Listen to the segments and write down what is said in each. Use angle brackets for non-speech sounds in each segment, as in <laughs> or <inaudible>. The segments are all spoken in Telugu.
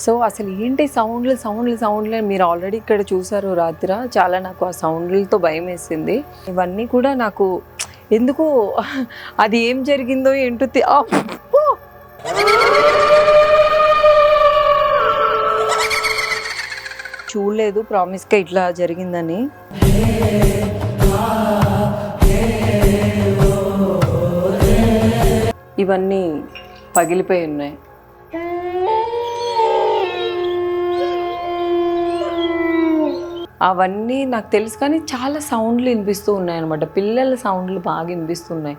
సో అసలు ఏంటి సౌండ్లు సౌండ్లు సౌండ్లు మీరు ఆల్రెడీ ఇక్కడ చూసారు రాత్రి. చాలా నాకు ఆ సౌండ్లతో భయం వేసింది. ఇవన్నీ కూడా నాకు ఎందుకు అది ఏం జరిగిందో ఏంటో తె- అబ్బో! చూడలేదు ప్రామిస్గా ఇట్లా జరిగిందని. ఇవన్నీ పగిలిపోయి ఉన్నాయి. అవన్నీ నాకు తెలుసు కానీ చాలా సౌండ్లు వినిపిస్తూ ఉన్నాయి అనమాట పిల్లల సౌండ్లు బాగా వినిపిస్తున్నాయి.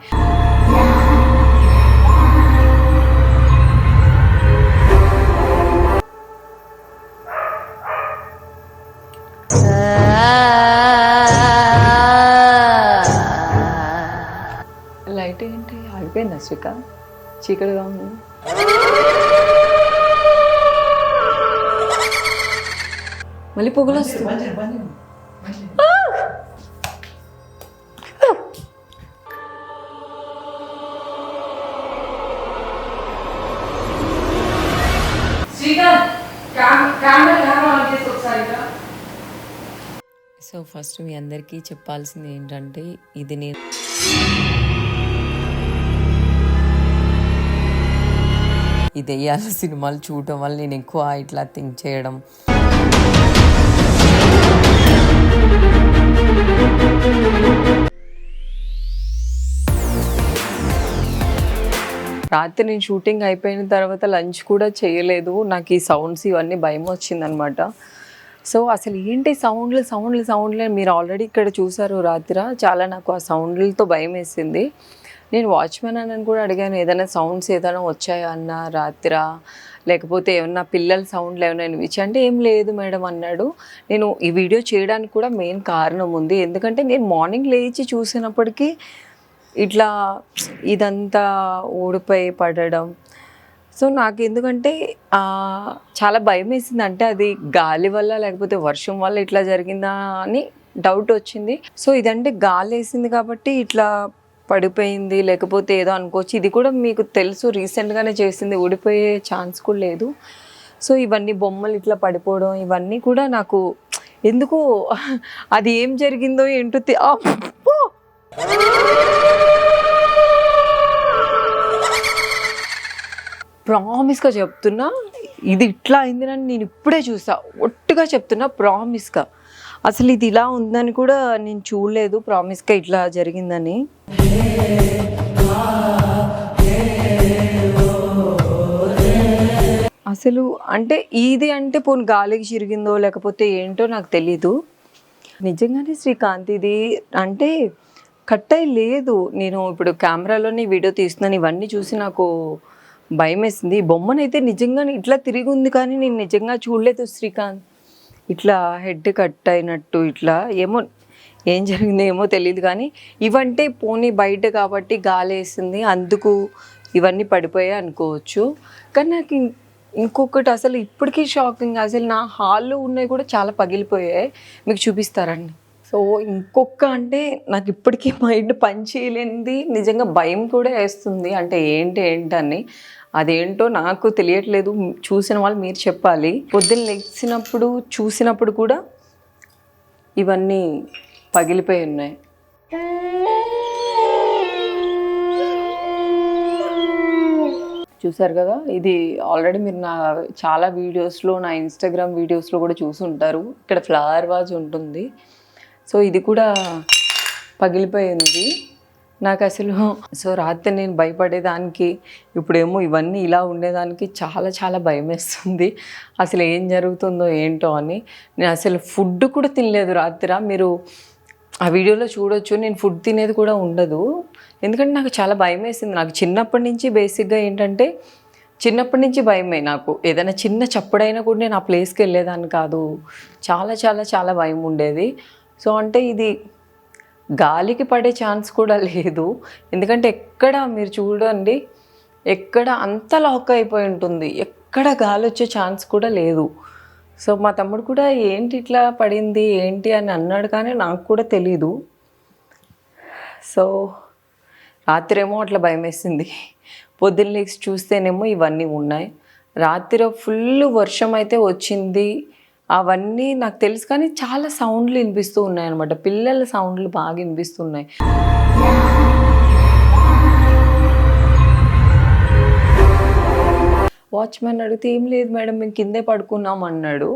లైట్ ఏంటి? ఆగిపోయిందా శ్రీకా చీకటిగా ఉంది. మళ్ళీ పొగలు వస్తుంది. సో ఫస్ట్ మీ అందరికీ చెప్పాల్సింది ఏంటంటే ఇది నేను ఈ దెయ్యాల సినిమాలు చూడటం వల్ల నేను ఎక్కువ ఇట్లా థింక్ చేయడం. రాత్రి నేను షూటింగ్ అయిపోయిన తర్వాత లంచ్ కూడా చేయలేదు. నాకు ఈ సౌండ్స్ ఇవన్నీ భయం వచ్చిందనమాట. సో అసలు ఏంటి సౌండ్లు సౌండ్లు సౌండ్లు మీరు ఆల్రెడీ ఇక్కడ చూసారు రాత్రి. చాలా నాకు ఆ సౌండ్లతో భయం వేసింది. నేను వాచ్మెన్ అని కూడా అడిగాను ఏదైనా సౌండ్స్ ఏదైనా వచ్చాయా అన్న రాత్ర? లేకపోతే ఏమన్నా పిల్లల సౌండ్లు ఏమైనా వినిపించి అంటే ఏం లేదు మేడం అన్నాడు. నేను ఈ వీడియో చేయడానికి కూడా మెయిన్ కారణం ఉంది. ఎందుకంటే నేను మార్నింగ్ లేచి చూసినప్పటికీ ఇట్లా ఇదంతా ఊడిపోయి పడడం. సో నాకు ఎందుకంటే చాలా భయం వేసింది అంటే అది గాలి వల్ల లేకపోతే వర్షం వల్ల ఇట్లా జరిగిందా అని డౌట్ వచ్చింది. సో ఇదంటే గాలి వేసింది కాబట్టి ఇట్లా పడిపోయింది. లేకపోతే ఏదో అనుకోవచ్చు. ఇది కూడా మీకు తెలుసు. రీసెంట్గానే చేసింది. ఊడిపోయే ఛాన్స్ కూడా లేదు. సో ఇవన్నీ బొమ్మలు ఇట్లా పడిపోవడం ఇవన్నీ కూడా నాకు ఎందుకు అది ఏం జరిగిందో ఏంటో ప్రామిస్గా చెప్తున్నా ఇది ఇట్లా అయిందని నేను ఇప్పుడే చూసా. ఒట్టుగా చెప్తున్నా ప్రామిస్గా. అసలు ఇది ఇలా ఉందని కూడా నేను చూడలేదు ప్రామిస్గా ఇట్లా జరిగిందని. అసలు అంటే ఇది అంటే పోను గాలికి చిరిగిందో లేకపోతే ఏంటో నాకు తెలీదు. నిజంగానే శ్రీకాంత్ ఇది అంటే కట్ అయి లేదు. నేను ఇప్పుడు కెమెరాలోని వీడియో తీస్తున్నాను. ఇవన్నీ చూసి నాకు భయం వేసింది బొమ్మనైతే నిజంగానే ఇట్లా తిరిగి ఉంది కానీ నేను నిజంగా చూడలేదు శ్రీకాంత్. ఇట్లా హెడ్ కట్ అయినట్టు ఇట్లా ఏమో ఏం జరిగిందో ఏమో తెలియదు కానీ ఇవంటే పోనీ బయట కాబట్టి గాలి వేసింది అందుకు ఇవన్నీ పడిపోయాయి అనుకోవచ్చు. కానీ నాకు ఇంకొకటి అసలు ఇప్పటికీ షాకింగ్. అసలు నా హాల్లో ఉన్నవి కూడా చాలా పగిలిపోయాయి. మీకు చూపిస్తారండి సో ఇంకొక అంటే నాకు ఇప్పటికీ మైండ్ పనిచేయలేనిది నిజంగా భయం కూడా వేస్తుంది. అంటే ఏంటి ఏంటని అదేంటో నాకు తెలియట్లేదు. చూసిన వాళ్ళు మీరు చెప్పాలి. పొద్దున్న లెగ్సినప్పుడు చూసినప్పుడు కూడా ఇవన్నీ పగిలిపోయి ఉన్నాయి. చూసారు కదా? ఇది ఆల్రెడీ మీరు నా చాలా వీడియోస్లో నా ఇన్స్టాగ్రామ్ వీడియోస్లో కూడా చూసి ఉంటారు ఇక్కడ ఫ్లవర్ వాజ్ ఉంటుంది. సో ఇది కూడా పగిలిపోయింది నాకు అసలు సో రాత్రి నేను భయపడేదానికి ఇప్పుడేమో ఇవన్నీ ఇలా ఉండేదానికి చాలా చాలా భయం వేస్తుంది అసలు ఏం జరుగుతుందో ఏంటో అని. నేను అసలు ఫుడ్ కూడా తినలేదు రాత్రి. మీరు ఆ వీడియోలో చూడొచ్చు నేను ఫుడ్ తినేది కూడా ఉండదు. ఎందుకంటే నాకు చాలా భయం వేసింది నాకు చిన్నప్పటి నుంచి బేసిక్గా ఏంటంటే చిన్నప్పటి నుంచి భయమే నాకు. ఏదైనా చిన్న చప్పుడైనా కూడా నేను ఆ ప్లేస్కి వెళ్ళేదాన్ని కాదు. చాలా చాలా చాలా భయం ఉండేది. సో అంటే ఇది గాలికి పడే ఛాన్స్ కూడా లేదు. ఎందుకంటే ఎక్కడ మీరు చూడండి ఎక్కడ అంత లాక్ అయిపోయి ఉంటుంది. ఎక్కడ గాలి వచ్చే ఛాన్స్ కూడా లేదు. సో మా తమ్ముడు కూడా ఏంటి ఇట్లా పడింది ఏంటి అని అన్నాడు కానీ నాకు కూడా తెలీదు. సో రాత్రేమో అట్లా భయం వేసింది పొద్దున్న లేచి చూస్తేనేమో ఇవన్నీ ఉన్నాయి. రాత్రి ఫుల్ వర్షం అయితే వచ్చింది. అవన్నీ నాకు తెలుసు కానీ చాలా సౌండ్లు వినిపిస్తూ ఉన్నాయి అనమాట పిల్లల సౌండ్లు బాగా వినిపిస్తున్నాయి. వాచ్మెన్ అడిగితే ఏం లేదు మేడం మేము కిందే పడుకున్నాం అన్నాడు.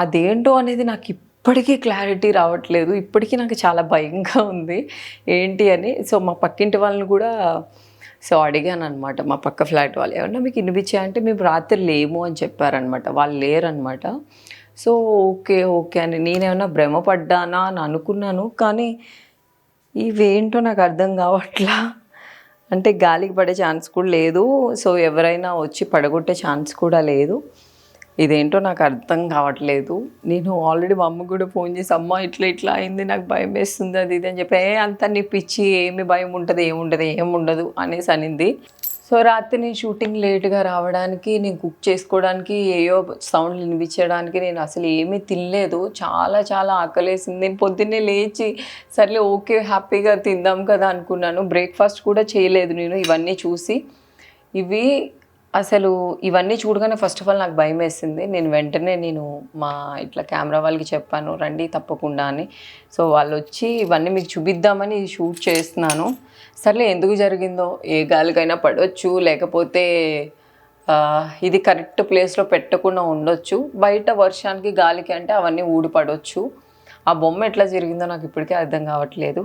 అదేంటో అనేది నాకు ఇప్పటికీ క్లారిటీ రావట్లేదు. ఇప్పటికీ నాకు చాలా భయంగా ఉంది. ఏంటి అని సో మా పక్కింటి వాళ్ళని కూడా సో అడిగాను అనమాట మా పక్క ఫ్లాట్ వాళ్ళు ఏమన్నా మీకు వినిపించాయంటే మేము రాత్రి లేము అని చెప్పారనమాట వాళ్ళు లేరనమాట సో ఓకే ఓకే అని నేనేమన్నా భ్రమపడ్డానా అని అనుకున్నాను కానీ ఇవేంటో నాకు అర్థం కావట్లా. అంటే గాలికి పడే ఛాన్స్ కూడా లేదు. సో ఎవరైనా వచ్చి పడగొట్టే ఛాన్స్ కూడా లేదు. ఇదేంటో నాకు అర్థం కావట్లేదు. నేను ఆల్రెడీ మా అమ్మ కూడా ఫోన్ చేసి అమ్మ ఇట్లా ఇట్లా అయింది నాకు భయం వేస్తుంది అది ఇది అని చెప్పి ఏ అంత నీ పిచ్చి ఏమి భయం ఉంటుంది ఏముండదు ఏముండదు అనేసి అనింది. సో రాత్రి నేను షూటింగ్ లేట్గా రావడానికి నేను కుక్ చేసుకోవడానికి ఏయో సౌండ్లు వినిపించడానికి నేను అసలు ఏమీ తినలేదు. చాలా చాలా ఆకలేసింది. నేను పొద్దున్నే లేచి సర్లే ఓకే హ్యాపీగా తిందాం కదా అనుకున్నాను. బ్రేక్ఫాస్ట్ కూడా చేయలేదు నేను ఇవన్నీ చూసి. ఇవి అసలు ఇవన్నీ చూడగానే ఫస్ట్ ఆఫ్ ఆల్ నాకు భయం వేసింది. నేను వెంటనే నేను మా ఇట్లా కెమెరా వాళ్ళకి చెప్పాను రండి తప్పకుండా అని. సో వాళ్ళు వచ్చి ఇవన్నీ మీకు చూపిద్దామని షూట్ చేస్తున్నాను. సర్లే ఎందుకు జరిగిందో? ఏ గాలికైనా పడవచ్చు లేకపోతే ఇది కరెక్ట్ ప్లేస్లో పెట్టకుండా ఉండొచ్చు. బయట వర్షానికి గాలికి అంటే అవన్నీ ఊడిపడవచ్చు ఆ బొమ్మ ఎట్లా జరిగిందో నాకు ఇప్పటికే అర్థం కావట్లేదు.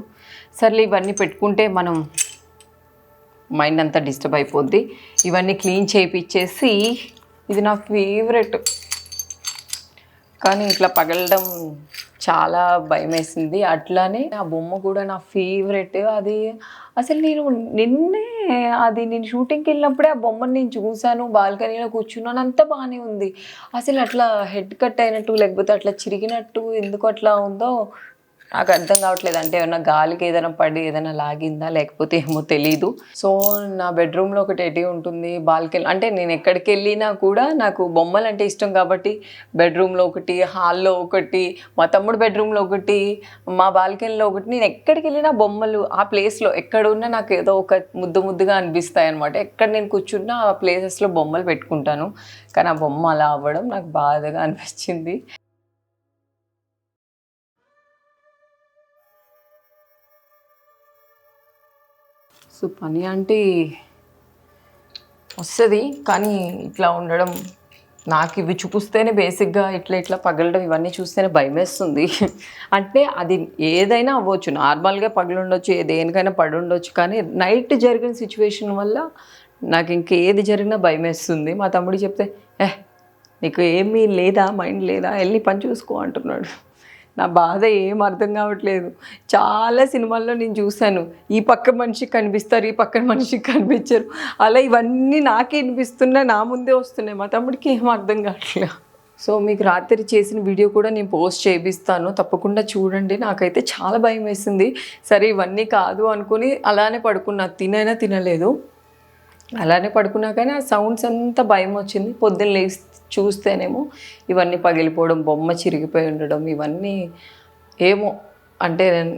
సర్లే ఇవన్నీ పెట్టుకుంటే మనం మైండ్ అంతా డిస్టర్బ్ అయిపోద్ది. ఇవన్నీ క్లీన్ చేయించేసి ఇది నా ఫేవరెట్. కానీ ఇట్లా పగలడం చాలా భయం వేసింది అట్లానే ఆ బొమ్మ కూడా నా ఫేవరెట్. అది అసలు నేను నిన్నే అది నేను షూటింగ్కి వెళ్ళినప్పుడే ఆ బొమ్మను నేను చూశాను. బాల్కనీలో కూర్చున్నాను. అంతా బాగానే ఉంది. అసలు అట్లా హెడ్ కట్ అయినట్టు లేకపోతే అట్లా చిరిగినట్టు ఎందుకు అట్లా ఉందో నాకు అర్థం కావట్లేదు. అంటే ఏమన్నా గాలికి ఏదైనా పడి ఏదైనా లాగిందా? లేకపోతే ఏమో తెలీదు. సో నా బెడ్రూమ్లో ఒకటి ఎటీ ఉంటుంది బాల్కనీ. అంటే నేను ఎక్కడికి వెళ్ళినా కూడా నాకు బొమ్మలు అంటే ఇష్టం కాబట్టి బెడ్రూమ్లో ఒకటి హాల్లో ఒకటి మా తమ్ముడు బెడ్రూమ్లో ఒకటి మా బాల్కనీలో ఒకటి. నేను ఎక్కడికి వెళ్ళినా బొమ్మలు ఆ ప్లేస్లో ఎక్కడ ఉన్నా నాకు ఏదో ఒక ముద్దు ముద్దుగా అనిపిస్తాయి అనమాట ఎక్కడ నేను కూర్చున్నా ఆ ప్లేసెస్లో బొమ్మలు పెట్టుకుంటాను. కానీ ఆ బొమ్మ అలా అవ్వడం నాకు బాధగా అనిపించింది. సో పని అంటే వస్తుంది కానీ ఇట్లా ఉండడం నాకు ఇవి చూపిస్తేనే బేసిక్గా ఇట్లా ఇట్లా పగలడం ఇవన్నీ చూస్తేనే భయమేస్తుంది. అంటే అది ఏదైనా అవ్వచ్చు. నార్మల్గా పగిలి ఉండొచ్చు ఏ దేనికైనా పడి ఉండొచ్చు కానీ నైట్ జరిగిన సిచ్యువేషన్ వల్ల నాకు ఇంకేది జరిగినా భయమేస్తుంది. మా తమ్ముడు చెప్తే ఏ నీకు ఏమీ లేదా? మైండ్ లేదా? వెళ్ళి పని చూసుకో అంటున్నాడు. నా బాధ ఏం అర్థం కావట్లేదు. చాలా సినిమాల్లో నేను చూశాను. ఈ పక్క మనిషికి కనిపిస్తారు ఈ పక్కన మనిషికి కనిపించరు. అలా ఇవన్నీ నాకే వినిపిస్తున్నాయి నా ముందే వస్తున్నాయి. మా తమ్ముడికి ఏం అర్థం కావట్లేదు సో మీకు రాత్రి చేసిన వీడియో కూడా నేను పోస్ట్ చేపిస్తాను. తప్పకుండా చూడండి. నాకైతే చాలా భయం వేసింది. సరే ఇవన్నీ కాదు అనుకుని అలానే పడుకున్నా. తినైనా తినలేదు. అలానే పడుకున్నా కానీ ఆ సౌండ్స్ అంతా భయం వచ్చింది. పొద్దున్న లేచి చూస్తేనేమో ఇవన్నీ పగిలిపోవడం బొమ్మ చిరిగిపోయి ఉండడం ఇవన్నీ ఏమో అంటే నేను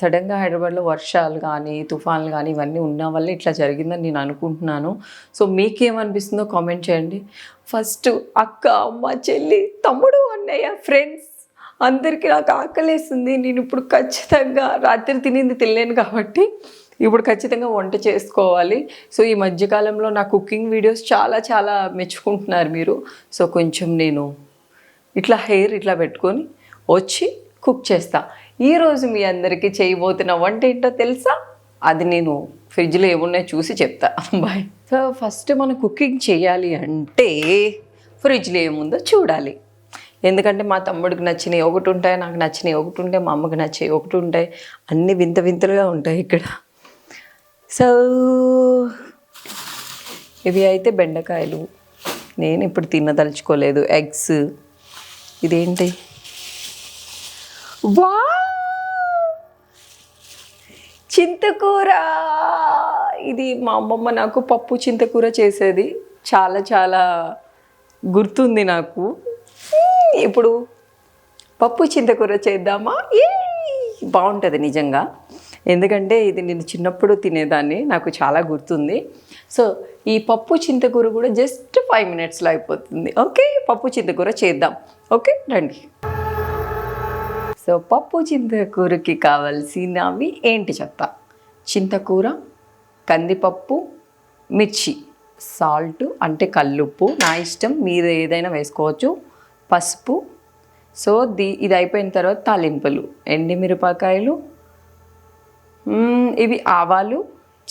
సడన్గా హైదరాబాద్లో వర్షాలు కానీ తుఫాన్లు కానీ ఇవన్నీ ఉన్న వల్ల ఇట్లా జరిగిందని నేను అనుకుంటున్నాను. సో మీకేమనిపిస్తుందో కామెంట్ చేయండి. ఫస్ట్ అక్క అమ్మ చెల్లి తమ్ముడు అన్నయ్య ఫ్రెండ్స్ అందరికీ నాకు ఆకలేస్తుంది. నేను ఇప్పుడు ఖచ్చితంగా రాత్రి తినింది తినలేను కాబట్టి ఇప్పుడు ఖచ్చితంగా వంట చేసుకోవాలి. సో ఈ మధ్యకాలంలో నా కుకింగ్ వీడియోస్ చాలా చాలా మెచ్చుకుంటున్నారు మీరు. సో కొంచెం నేను ఇట్లా హెయిర్ ఇట్లా పెట్టుకొని వచ్చి కుక్ చేస్తా. ఈరోజు మీ అందరికీ చేయబోతున్న వంట ఏంటో తెలుసా? అది నేను ఫ్రిడ్జ్లో ఏమున్నాయో చూసి చెప్తా. <laughs> బాయ్ సో ఫస్ట్ మనం కుకింగ్ చేయాలి అంటే ఫ్రిడ్జ్లో ఏముందో చూడాలి. ఎందుకంటే మా తమ్ముడికి నచ్చినవి ఒకటి ఉంటాయి నాకు నచ్చినవి ఒకటి ఉంటాయి మా అమ్మకి నచ్చేవి ఒకటి ఉంటాయి. అన్నీ వింత వింతలుగా ఉంటాయి ఇక్కడ. సో ఇవి అయితే బెండకాయలు. నేను ఇప్పుడు తినదలుచుకోలేదు. ఎగ్స్ ఇదేంటి? వా చింతకూర! ఇది మా అమ్మమ్మ నాకు పప్పు చింతకూర చేసేది. చాలా చాలా గుర్తుంది నాకు. ఇప్పుడు పప్పు చింతకూర చేద్దామా? ఏ బాగుంటుంది నిజంగా. ఎందుకంటే ఇది నేను చిన్నప్పుడు తినేదాన్ని నాకు చాలా గుర్తుంది. సో ఈ పప్పు చింతకూర కూడా జస్ట్ ఫైవ్ మినిట్స్లో అయిపోతుంది. ఓకే? పప్పు చింతకూర చేద్దాం. ఓకే? రండి. సో పప్పు చింతకూరకి కావాల్సినవి ఏంటి చెప్తా? చింతకూర కందిపప్పు మిర్చి సాల్ట్ అంటే కల్లుప్పు. నా ఇష్టం. మీరు ఏదైనా వేసుకోవచ్చు. పసుపు. సో ది ఇది అయిపోయిన తర్వాత తాలింపులు. ఎండిమిరపకాయలు మిరపకాయలు ఇవి ఆవాలు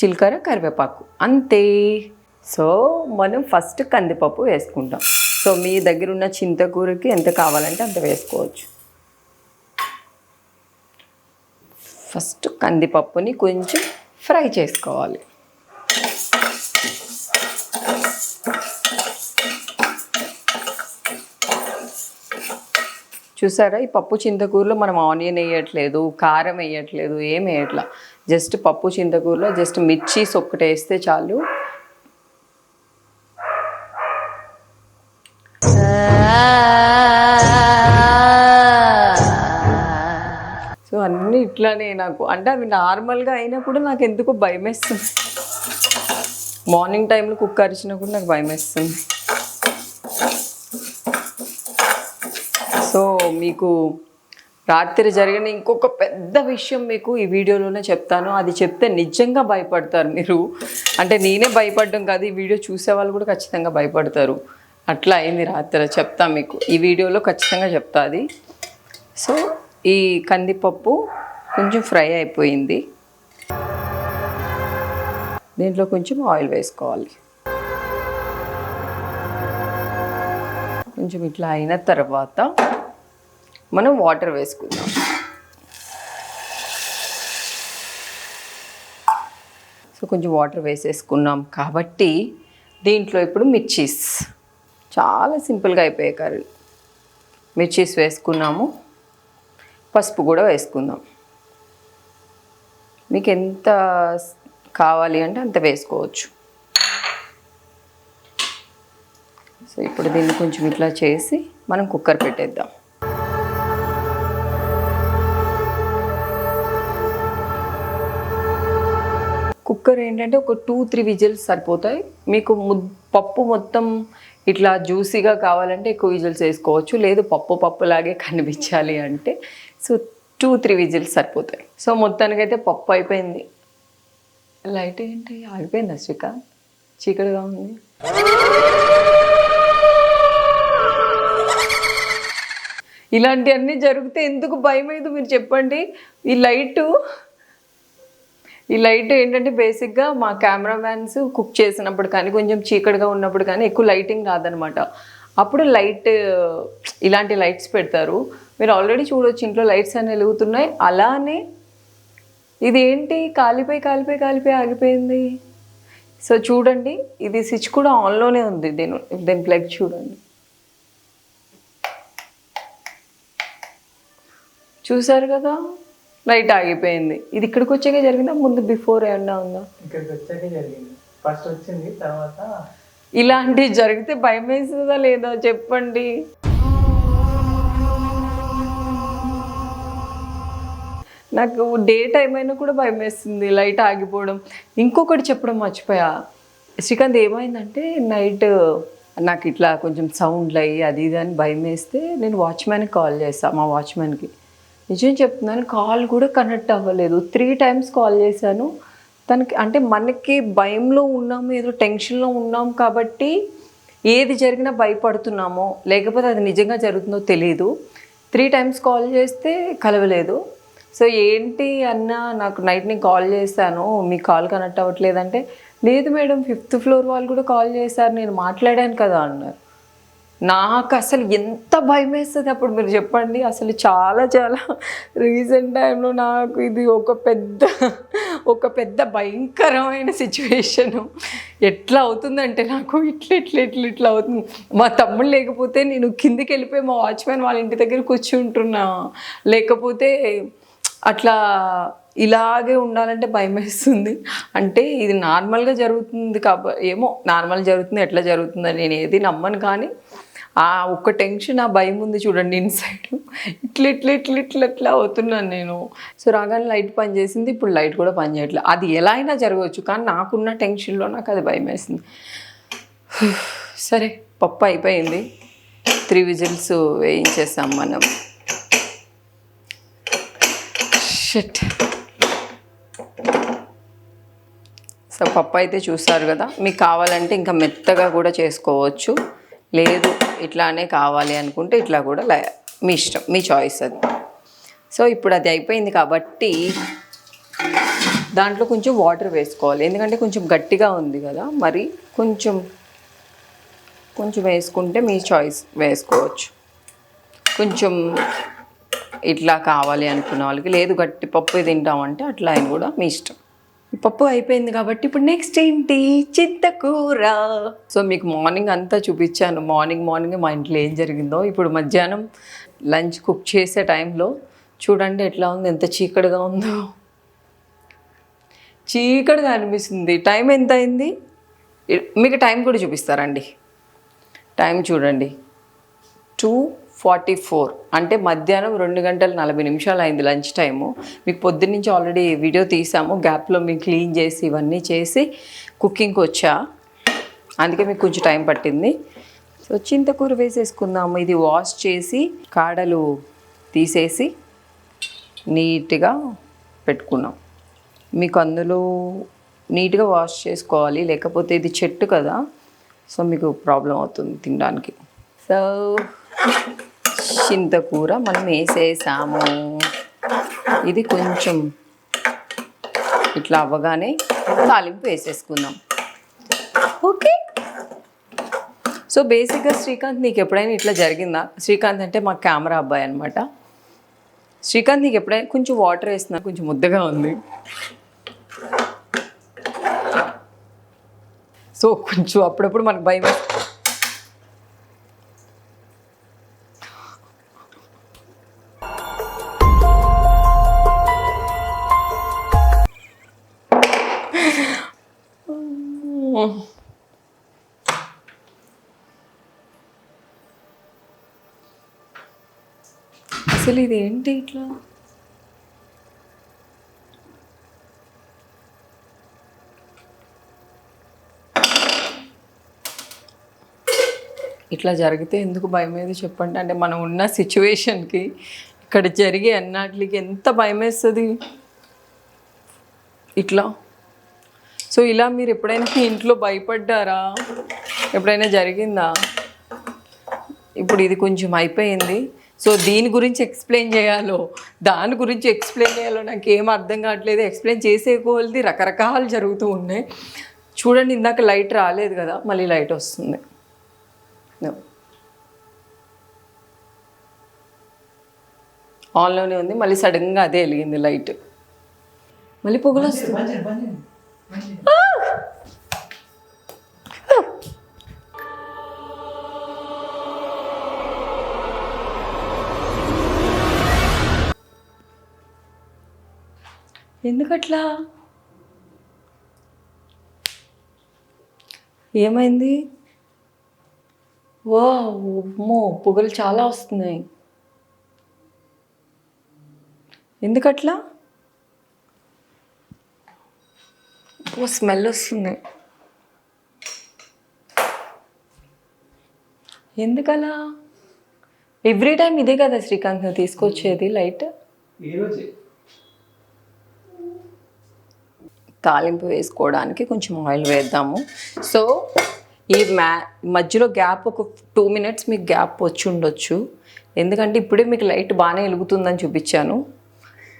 చిలకర కరివేపాకు. అంతే. సో మనం ఫస్ట్ కందిపప్పు వేసుకుంటాం. సో మీ దగ్గర ఉన్న చింతకూరకి ఎంత కావాలంటే అంత వేసుకోవచ్చు. ఫస్ట్ కందిపప్పుని కొంచెం ఫ్రై చేసుకోవాలి. చూసారా? ఈ పప్పు చింతకూరలో మనం ఆనియన్ వేయట్లేదు కారం వేయట్లేదు ఏం వేయట్లా. జస్ట్ పప్పు చింతకూరలో జస్ట్ మిర్చీస్ ఒక్కటి వేస్తే చాలు. సో అన్నీ ఇట్లానే నాకు. అంటే అవి నార్మల్గా అయినా కూడా నాకు ఎందుకో భయం వేస్తుంది. మార్నింగ్ టైంలో కుక్క అరిచినా కూడా నాకు భయం వేస్తుంది. సో మీకు రాత్రి జరిగిన ఇంకొక పెద్ద విషయం మీకు ఈ వీడియోలోనే చెప్తాను. అది చెప్తే నిజంగా భయపడతారు మీరు. అంటే నేనే భయపడడం కాదు ఈ వీడియో చూసే వాళ్ళు కూడా ఖచ్చితంగా భయపడతారు. అట్లా అయింది రాత్రి చెప్తా మీకు. ఈ వీడియోలో ఖచ్చితంగా చెప్తా అది. సో ఈ కందిపప్పు కొంచెం ఫ్రై అయిపోయింది. దీంట్లో కొంచెం ఆయిల్ వేసుకోవాలి. కొంచెం ఇట్లా అయిన తర్వాత మనం వాటర్ వేసుకుందాం. సో కొంచెం వాటర్ వేసేసుకున్నాం కాబట్టి దీంట్లో ఇప్పుడు మిర్చీస్. చాలా సింపుల్గా అయిపోయాయి కర్రీ. మిర్చీస్ వేసుకున్నాము. పసుపు కూడా వేసుకుందాం. మీకు ఎంత కావాలి అంటే అంత వేసుకోవచ్చు. సో ఇప్పుడు దీన్ని కొంచెం ఇట్లా చేసి మనం కుక్కర్ పెట్టేద్దాం. కుక్కర్ ఏంటంటే ఒక టూ త్రీ విజిల్స్ సరిపోతాయి. మీకు పప్పు మొత్తం ఇట్లా జ్యూసీగా కావాలంటే ఎక్కువ విజిల్స్ వేసుకోవచ్చు. లేదు పప్పు పప్పులాగే కనిపించాలి అంటే సో టూ త్రీ విజిల్స్ సరిపోతాయి. సో మొత్తానికైతే పప్పు అయిపోయింది. లైట్ ఏంటి? ఆగిపోయింది అశ్విక చీకటిగా ఉంది. ఇలాంటివన్నీ జరిగితే ఎందుకు భయం మీరు చెప్పండి. ఈ లైటు ఈ లైట్ ఏంటంటే బేసిక్గా మా కెమెరామ్యాన్స్ కుక్ చేసినప్పుడు కానీ కొంచెం చీకటిగా ఉన్నప్పుడు కానీ ఎక్కువ లైటింగ్ రాదనమాట అప్పుడు లైట్ ఇలాంటి లైట్స్ పెడతారు. మీరు ఆల్రెడీ చూడొచ్చు ఇంట్లో లైట్స్ అన్నీ వెలుగుతున్నాయి. అలానే ఇది ఏంటి కాలిపోయి కాలిపోయి కాలిపోయి ఆగిపోయింది. సో చూడండి ఇది స్విచ్ కూడా ఆన్లోనే ఉంది. దీని దీని ప్లగ్ చూడండి. చూసారు కదా? లైట్ ఆగిపోయింది. ఇది ఇక్కడికి వచ్చాక జరిగిందా? ముందు బిఫోర్ ఏమన్నా ఉందా? ఇక్కడికి వచ్చాకే జరిగింది. ఫస్ట్ వచ్చింది తర్వాత ఇలాంటివి జరిగితే భయం వేస్తుందా లేదా? చెప్పండి. నాకు డే టైం అయినా కూడా భయం వేస్తుంది లైట్ ఆగిపోవడం. ఇంకొకటి చెప్పడం మర్చిపోయా. శ్రీకాంత్ ఏమైందంటే నైట్ నాకు ఇట్లా కొంచెం సౌండ్లు అయ్యి అది ఇది అని భయం వేస్తే నేను వాచ్మ్యాన్కి కాల్ చేస్తాను మా వాచ్మ్యాన్కి నిజం చెప్తున్నాను కాల్ కూడా కనెక్ట్ అవ్వలేదు. త్రీ టైమ్స్ కాల్ చేశాను. తనకి అంటే మనకి భయంలో ఉన్నాము ఏదో టెన్షన్లో ఉన్నాం కాబట్టి ఏది జరిగినా భయపడుతున్నామో లేకపోతే అది నిజంగా జరుగుతుందో తెలియదు త్రీ టైమ్స్ కాల్ చేస్తే కలవలేదు. సో ఏంటి అన్న నాకు నైట్ నేను కాల్ చేశాను మీ కాల్ కనెక్ట్ అవ్వట్లేదంటే లేదు మేడం ఫిఫ్త్ ఫ్లోర్ వాళ్ళు కూడా కాల్ చేశారు నేను మాట్లాడాను కదా అన్నారు. నాకు అసలు ఎంత భయం వేస్తుంది అప్పుడు మీరు చెప్పండి. అసలు చాలా చాలా రీసెంట్ టైంలో నాకు ఇది ఒక పెద్ద ఒక పెద్ద భయంకరమైన సిచ్యువేషను ఎట్లా అవుతుందంటే నాకు ఇట్లా ఇట్లా ఇట్లా ఇట్లా అవుతుంది. మా తమ్ముడు లేకపోతే నేను కిందికి వెళ్ళిపోయి మా వాచ్మెన్ వాళ్ళ ఇంటి దగ్గర కూర్చుంటున్నా. లేకపోతే అట్లా ఇలాగే ఉండాలంటే భయం వేస్తుంది. అంటే ఇది నార్మల్గా జరుగుతుంది కాబట్టి ఏమో నార్మల్ జరుగుతుంది ఎట్లా జరుగుతుందని నేను ఏది నమ్మను కానీ ఆ ఒక్క టెన్షన్ ఆ భయం ఉంది చూడండి ఇన్సైడ్ ఇట్లా ఇట్లా ఇట్లా ఇట్లా ఇట్లా అవుతున్నాను నేను. సో రాగానే లైట్ పని చేసింది. ఇప్పుడు లైట్ కూడా పని చేయట్లేదు అది ఎలా అయినా జరగవచ్చు కానీ నాకున్న టెన్షన్లో నాకు అది భయం వేసింది. <sighs> సరే పప్పు అయిపోయింది. త్రీ విజిల్స్ వేయించేసాం మనం. షిట్ సో పప్పు అయితే చూసారు కదా మీకు కావాలంటే ఇంకా మెత్తగా కూడా చేసుకోవచ్చు. లేదు ఇట్లానే కావాలి అనుకుంటే ఇట్లా కూడా లై- మీ ఇష్టం మీ చాయిస్ అది. సో ఇప్పుడు అది అయిపోయింది కాబట్టి దాంట్లో కొంచెం వాటర్ వేసుకోవాలి. ఎందుకంటే కొంచెం గట్టిగా ఉంది కదా మరి కొంచెం కొంచెం వేసుకుంటే మీ చాయిస్ వేసుకోవచ్చు. కొంచెం ఇట్లా కావాలి అనుకున్న వాళ్ళకి లేదు గట్టి పప్పు తింటామంటే అట్లా అని కూడా మీ ఇష్టం. పప్పు అయిపోయింది కాబట్టి ఇప్పుడు నెక్స్ట్ ఏంటి? చింతకూర. సో మీకు మార్నింగ్ అంతా చూపించాను. మార్నింగ్ మార్నింగ్ మా ఇంట్లో ఏం జరిగిందో. ఇప్పుడు మధ్యాహ్నం లంచ్ కుక్ చేసే టైంలో చూడండి ఎట్లా ఉంది ఎంత చీకటిగా ఉందో. చీకటిగా అనిపిస్తుంది. టైం ఎంత అయింది? మీకు టైం కూడా చూపిస్తారండి. టైం చూడండి. Two forty four. అంటే మధ్యాహ్నం రెండు గంటల నలభై నిమిషాలు అయింది లంచ్ టైము. మీకు పొద్దున్న నుంచి ఆల్రెడీ వీడియో తీసాము. గ్యాప్లో మేము క్లీన్ చేసి ఇవన్నీ చేసి కుకింగ్కి వచ్చా. అందుకే మీకు కొంచెం టైం పట్టింది. సో చింతకూర వేసేసుకుందాము. ఇది వాష్ చేసి కాడలు తీసేసి నీట్గా పెట్టుకున్నాం. మీకు అందులో నీట్గా వాష్ చేసుకోవాలి. లేకపోతే ఇది చెట్టు కదా. సో మీకు ప్రాబ్లం అవుతుంది తినడానికి. సో చింతకూర మనం వేసేసాము. ఇది కొంచెం ఇట్లా అవ్వగానే తాలింపు వేసేసుకుందాం. ఓకే? సో బేసిక్గా శ్రీకాంత్ నీకు ఎప్పుడైనా ఇట్లా జరిగిందా? శ్రీకాంత్ అంటే మా కెమెరా అబ్బాయి అనమాట శ్రీకాంత్ నీకు ఎప్పుడైనా కొంచెం వాటర్ వేస్తున్నా? కొంచెం ముద్దగా ఉంది. సో కొంచెం అప్పుడప్పుడు మనకు భయం అసలు ఇది ఏంటి ఇట్లా? ఇట్లా జరిగితే ఎందుకు భయం ఏది చెప్పండి? అంటే మనం ఉన్న సిచ్యువేషన్కి ఇక్కడ జరిగే అన్నాటికి ఎంత భయం వేస్తుంది? ఇట్లా? సో ఇలా మీరు ఎప్పుడైనా మీ ఇంట్లో భయపడ్డారా? ఎప్పుడైనా జరిగిందా? ఇప్పుడు ఇది కొంచెం అయిపోయింది. సో దీని గురించి ఎక్స్ప్లెయిన్ చేయాలో దాని గురించి ఎక్స్ప్లెయిన్ చేయాలో నాకు ఏం అర్థం కావట్లేదు. ఎక్స్ప్లెయిన్ చేసే కొలది రకరకాలు జరుగుతూ ఉన్నాయి. చూడండి ఇందాక లైట్ రాలేదు కదా మళ్ళీ లైట్ వస్తుంది. ఆన్లోనే ఉంది మళ్ళీ సడన్గా అదే వెలిగింది లైట్ మళ్ళీ పొగలు వస్తుంది ఎందుకట్లా? ఏమైంది? ఓ ఉమ్మో పొగలు చాలా వస్తున్నాయి. ఎందుకట్లా? ఓ స్మెల్ వస్తుంది. ఎందుకలా? ఎవ్రీ టైం ఇదే కదా శ్రీకాంత్ తీసుకొచ్చేది లైట్? ఈ తాలింపు వేసుకోవడానికి కొంచెం ఆయిల్ వేద్దాము. సో ఈ మ్యా మధ్యలో గ్యాప్ ఒక టూ మినిట్స్ మీకు గ్యాప్ వచ్చి ఉండొచ్చు. ఎందుకంటే ఇప్పుడే మీకు లైట్ బాగానే వెలుగుతుందని చూపించాను.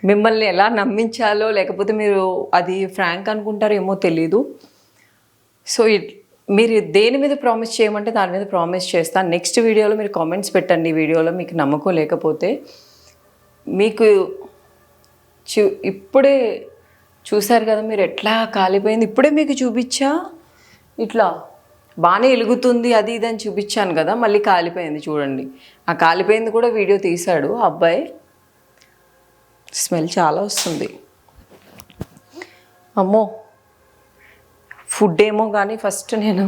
మిమ్మల్ని ఎలా నమ్మించాలో లేకపోతే మీరు అది ఫ్రాంక్ అనుకుంటారేమో తెలీదు. సో ఇట్- మీరు దేని మీద ప్రామిస్ చేయమంటే దాని మీద ప్రామిస్ చేస్తాను నెక్స్ట్ వీడియోలో మీరు కామెంట్స్ పెట్టండి ఈ వీడియోలో మీకు నమ్మకం లేకపోతే. మీకు చూ ఇప్పుడే చూశారు కదా మీరు ఎట్లా కాలిపోయింది? ఇప్పుడే మీకు చూపించా? ఇట్లా బాగానే వెలుగుతుంది అది ఇది అని చూపించాను కదా మళ్ళీ కాలిపోయింది చూడండి. ఆ కాలిపోయింది కూడా వీడియో తీశాడు ఆ అబ్బాయి. స్మెల్ చాలా వస్తుంది. అమ్మో ఫుడ్ ఏమో కానీ ఫస్ట్ నేను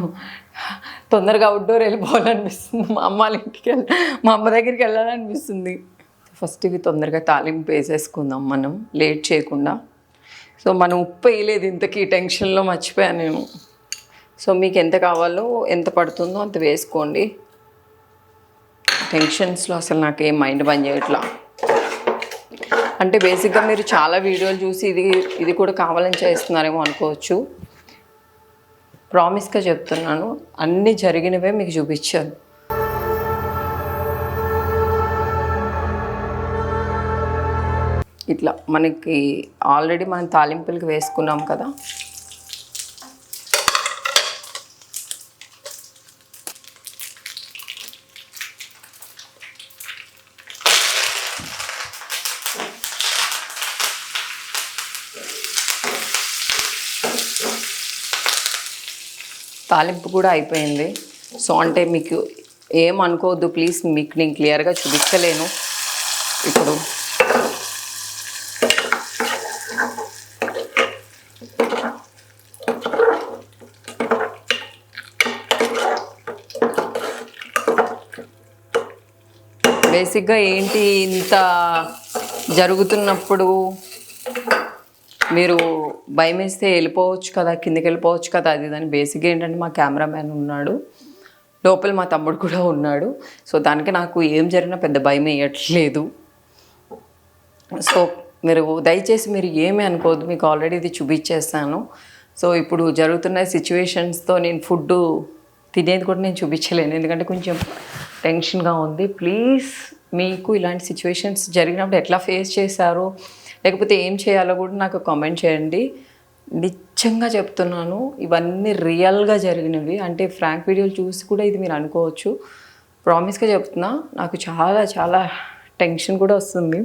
తొందరగా అవుట్డోర్ వెళ్ళిపోవాలనిపిస్తుంది. మా అమ్మ వాళ్ళ ఇంటికి వెళ్ళ మా అమ్మ దగ్గరికి వెళ్ళాలనిపిస్తుంది. ఫస్ట్ ఇవి తొందరగా తాలింపు వేసేసుకుందాం మనం లేట్ చేయకుండా. సో మనం ఉప్పు వేయలేదు ఇంతకీ టెన్షన్లో మర్చిపోయాను నేను. సో మీకు ఎంత కావాలో ఎంత పడుతుందో అంత వేసుకోండి. టెన్షన్స్లో అసలు నాకు ఏం మైండ్ పని చేయట్లా. అంటే బేసిక్గా మీరు చాలా వీడియోలు చూసి ఇది ఇది కూడా కావాలని చేస్తున్నారేమో అనుకోవచ్చు. ప్రామిస్గా చెప్తున్నాను అన్నీ జరిగినవే మీకు చూపించాను. ఇట్లా మనకి ఆల్రెడీ మనం తాలింపులకి వేసుకున్నాం కదా. తాలింపు కూడా అయిపోయింది. సో అంటే మీకు ఏం అనుకోవద్దు ప్లీజ్ మీకు నేను క్లియర్గా చూపించలేను ఇప్పుడు బేసిక్గా ఏంటి ఇంత జరుగుతున్నప్పుడు మీరు భయం వేస్తే వెళ్ళిపోవచ్చు కదా కిందకి వెళ్ళిపోవచ్చు కదా అది దాని బేసిక్గా ఏంటంటే మా కెమెరామ్యాన్ ఉన్నాడు. లోపల మా తమ్ముడు కూడా ఉన్నాడు. సో దానికి నాకు ఏం జరిగినా పెద్ద భయం వేయట్లేదు. సో మీరు దయచేసి మీరు ఏమీ అనుకోవద్దు మీకు ఆల్రెడీ ఇది చూపించేస్తాను. సో ఇప్పుడు జరుగుతున్న సిచ్యువేషన్స్తో నేను ఫుడ్ తినేది కూడా నేను చూపించలేను. ఎందుకంటే కొంచెం టెన్షన్గా ఉంది. ప్లీజ్ మీకు ఇలాంటి సిచ్యువేషన్స్ జరిగినప్పుడు ఎట్లా ఫేస్ చేశారో లేకపోతే ఏం చేయాలో కూడా నాకు కామెంట్ చేయండి. నిజంగా చెప్తున్నాను ఇవన్నీ రియల్గా జరిగినవి. అంటే ఫ్రాంక్ వీడియోలు చూసి కూడా ఇది మీరు అనుకోవచ్చు. ప్రామిస్గా చెప్తున్నా నాకు చాలా చాలా టెన్షన్ కూడా వస్తుంది.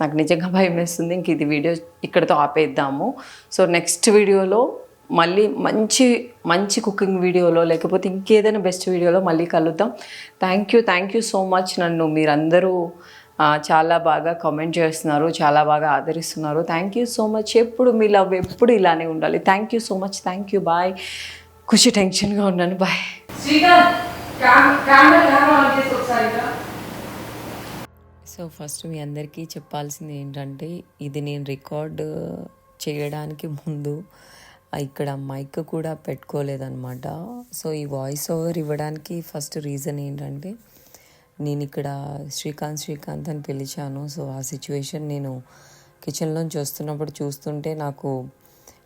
నాకు నిజంగా భయం వేస్తుంది. ఇంక ఇది వీడియో ఇక్కడితో ఆపేద్దాము. సో నెక్స్ట్ వీడియోలో మళ్ళీ మంచి మంచి కుకింగ్ వీడియోలో లేకపోతే ఇంకేదైనా బెస్ట్ వీడియోలో మళ్ళీ కలుద్దాం. Thank you thank you so much నన్ను మీరందరూ చాలా బాగా కామెంట్ చేస్తున్నారు చాలా బాగా ఆదరిస్తున్నారు. థ్యాంక్ యూ సో మచ్ ఎప్పుడు మీ లవ్ ఎప్పుడు ఇలానే ఉండాలి. Thank you so much thank you bye Khushi టెన్షన్గా ఉన్నాను. బాయ్. సో ఫస్ట్ మీ అందరికీ చెప్పాల్సింది ఏంటంటే ఇది నేను రికార్డ్ చేయడానికి ముందు ఇక్కడ మైక్ కూడా పెట్టుకోలేదన్నమాట. సో ఈ వాయిస్ ఓవర్ ఇవ్వడానికి ఫస్ట్ రీజన్ ఏంటంటే నేను ఇక్కడ శ్రీకాంత్ శ్రీకాంత్ అని పిలిచాను. సో ఆ సిచ్యువేషన్ నేను కిచెన్లోంచి వస్తున్నప్పుడు చూస్తుంటే నాకు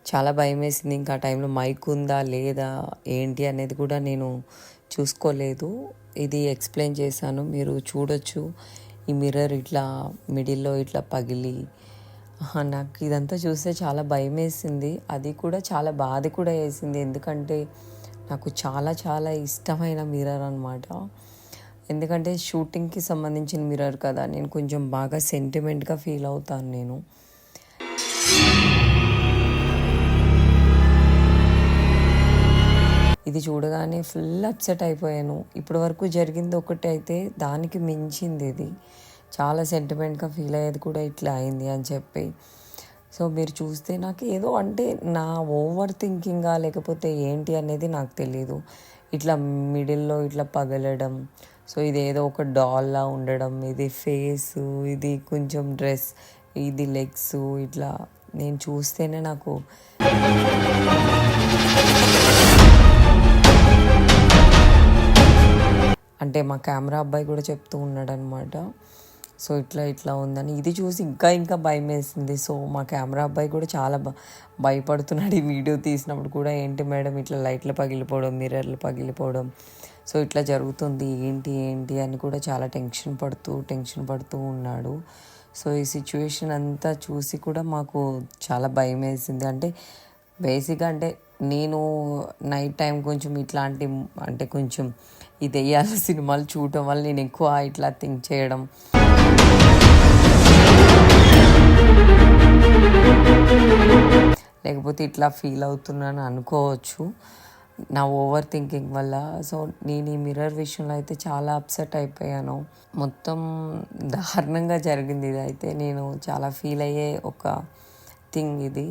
చాలా భయం వేసింది ఇంకా ఆ టైంలో మైక్ ఉందా లేదా ఏంటి అనేది కూడా నేను చూసుకోలేదు. ఇది ఎక్స్ప్లెయిన్ చేశాను. మీరు చూడొచ్చు. ఈ మిర్రర్ ఇట్లా మిడిల్లో ఇట్లా పగిలి నాకు ఇదంతా చూస్తే చాలా భయం వేసింది అది కూడా చాలా బాధ కూడా వేసింది. ఎందుకంటే నాకు చాలా చాలా ఇష్టమైన మిర్రర్ అనమాట ఎందుకంటే షూటింగ్కి సంబంధించిన మిర్రర్ కదా నేను కొంచెం బాగా సెంటిమెంట్గా ఫీల్ అవుతాను నేను. ఇది చూడగానే ఫుల్ అప్సెట్ అయిపోయాను. ఇప్పటి వరకు జరిగింది ఒకటి అయితే దానికి మించింది ఇది. చాలా సెంటిమెంట్గా ఫీల్ అయ్యేది కూడా ఇట్లా అయింది అని చెప్పి. సో మీరు చూస్తే నాకు ఏదో అంటే నా ఓవర్ థింకింగా లేకపోతే ఏంటి అనేది నాకు తెలియదు ఇట్లా మిడిల్లో ఇట్లా పగలడం సో ఇది ఏదో ఒక డాల్లా ఉండడం ఇది ఫేస్ ఇది కొంచెం డ్రెస్ ఇది లెగ్స్ ఇట్లా నేను చూస్తేనే నాకు అంటే మా కెమెరా అబ్బాయి కూడా చెప్తూ ఉన్నాడనమాట. సో ఇట్లా ఇట్లా ఉందని. ఇది చూసి ఇంకా ఇంకా భయం వేసింది. సో మా కెమెరా అబ్బాయి కూడా చాలా భయపడుతున్నాడు ఈ వీడియో తీసినప్పుడు కూడా. ఏంటి మేడం ఇట్లా లైట్లు పగిలిపోవడం మిర్రర్లు పగిలిపోవడం? సో ఇట్లా జరుగుతుంది. ఏంటి ఏంటి అని కూడా చాలా టెన్షన్ పడుతూ టెన్షన్ పడుతూ ఉన్నాడు. సో ఈ సిచ్యువేషన్ అంతా చూసి కూడా మాకు చాలా భయం వేసింది. అంటే బేసిక్గా అంటే నేను నైట్ టైం కొంచెం ఇట్లాంటి అంటే కొంచెం ఇది వేయాలి సినిమాలు చూడటం వల్ల నేను ఎక్కువ ఇట్లా థింక్ చేయడం. లేకపోతే ఇట్లా ఫీల్ అవుతున్నాను అనుకోవచ్చు. నా ఓవర్ థింకింగ్ వల్ల. సో నేను ఈ మిర్రర్ విషయంలో అయితే చాలా అప్సెట్ అయిపోయాను. మొత్తం దారుణంగా జరిగింది ఇది అయితే నేను చాలా ఫీల్ అయ్యే ఒక థింగ్ ఇది.